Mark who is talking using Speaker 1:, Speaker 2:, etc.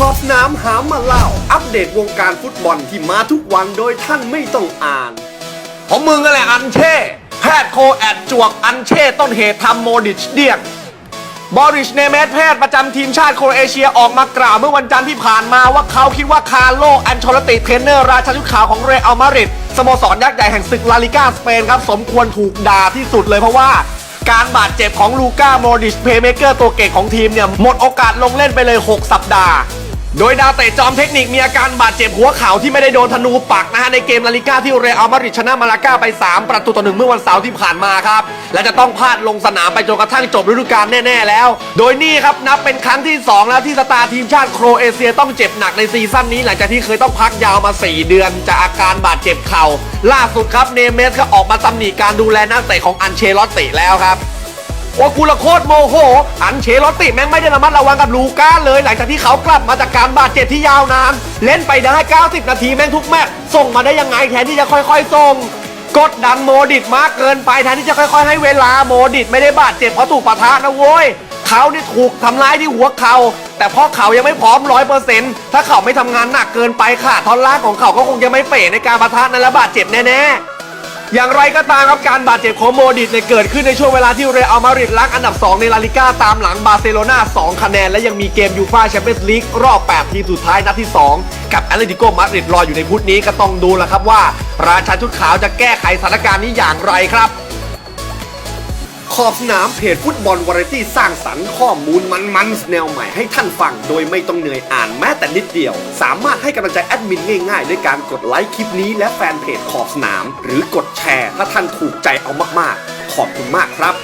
Speaker 1: ขอบน้ำหามาเล่า อัปเดตวงการฟุตบอลที่มาทุกวันโดยท่านไม่ต้องอ่าน
Speaker 2: ของมึงก็แหละอันเช่ แพทย์โคแอดจวกอันเช่ต้นเหตุทำโมดิชเดียงบอริชเนเมสแพทย์ประจำทีมชาติโครเอเชียออกมากล่าวเมื่อวันจันทร์ที่ผ่านมาว่าเขาคิดว่าคาร์โลอันชลติเทรนเนอร์ราชาชุดขาวของเรอัลมาดริดสโมสรยักษ์ใหญ่แห่งศึกลาลิก้าสเปนครับ สมควรถูกด่าที่สุดเลยเพราะว่าการบาดเจ็บของลูก้าโมดิชเพย์เมเกอร์ตัวเก่งของทีมเนี่ย หมดโอกาสลงเล่นไปเลย 6 สัปดาห์ โดยดาวเตะจอมเทคนิคมีอาการบาดเจ็บหัวเข่าที่ไม่ได้โดนธนูปักนะฮะในเกมลาลิก้าที่เรอัลมาดริดชนะมาลาก้าไป 3 ประตูต่อหนึ่งเมื่อวันเสาร์ที่ผ่านมาครับ และจะต้องพลาดลงสนามไปจนกระทั่งจบฤดูกาลแน่ ๆ แล้ว โดยนี่ครับนับเป็นครั้งที่ 2 แล้วที่สตาร์ทีมชาติโครเอเชียต้องเจ็บหนักในซีซั่นนี้หลังจากที่เคยต้องพักยาวมา 4 เดือนจากอาการบาดเจ็บเข่าล่าสุดครับเนเมสก็ออกมาตำหนิการดูแลนักเตะของอันเชลอตติแล้วครับ ว่ากูละโคตรโมโห อันเชลอตติแม่งไม่ได้ระมัดระวังกับลูก้าเลย หลังจากที่เขากลับมาจากการบาดเจ็บที่ยาวนาน เล่นไปได้ 90 นาทีแม่งทุกแมตช์ส่งมาได้ยังไงแทนที่จะค่อยๆ ส่งกดดันโมดิตมากเกินไปแทนที่จะค่อยๆ ให้เวลาโมดิตไม่ได้บาดเจ็บเพราะถูกปะทะนะโว้ยเขานี่ถูกทำร้ายที่หัวเขาแต่เพราะเขายังไม่พร้อมร้อยเปอร์เซ็นต์ถ้าเขาไม่ทำงานหนักเกินไปค่ะท่อนล่างของเขาก็คงจะไม่เป๋ในการปะทะนั้นและบาดเจ็บแน่ๆ อย่างไรก็ตามครับการบาดเจ็บของโมดิตเนี่ยเกิดขึ้นในช่วงเวลาที่เรอัลมาดริดลักอันดับ 2 ในลาลิก้าตามหลังบาร์เซโลนา2คะแนน และยังมีเกมยูฟ่าแชมเปี้ยนส์ลีกรอบ 8 ทีมสุดท้ายนัดที่ 2 กับแอตเลติโกมาดริดรออยู่ในพุธนี้ก็ต้องดูแล้วครับว่า ราชาชุดขาวจะแก้ไขสถานการณ์นี้อย่างไรครับ
Speaker 1: ขอบสนามเพจฟุตบอลวาไรตี้สร้างสรรค์ข้อมูลมันๆแนวใหม่ให้ท่านฟัง โดยไม่ต้องเหนื่อยอ่านแม้แต่นิดเดียว สามารถให้กำลังใจแอดมินง่ายๆ ด้วยการกดไลค์คลิปนี้และแฟนเพจขอบสนาม หรือกดแชร์ ถ้าท่านถูกใจเอามากๆ ขอบคุณมากครับ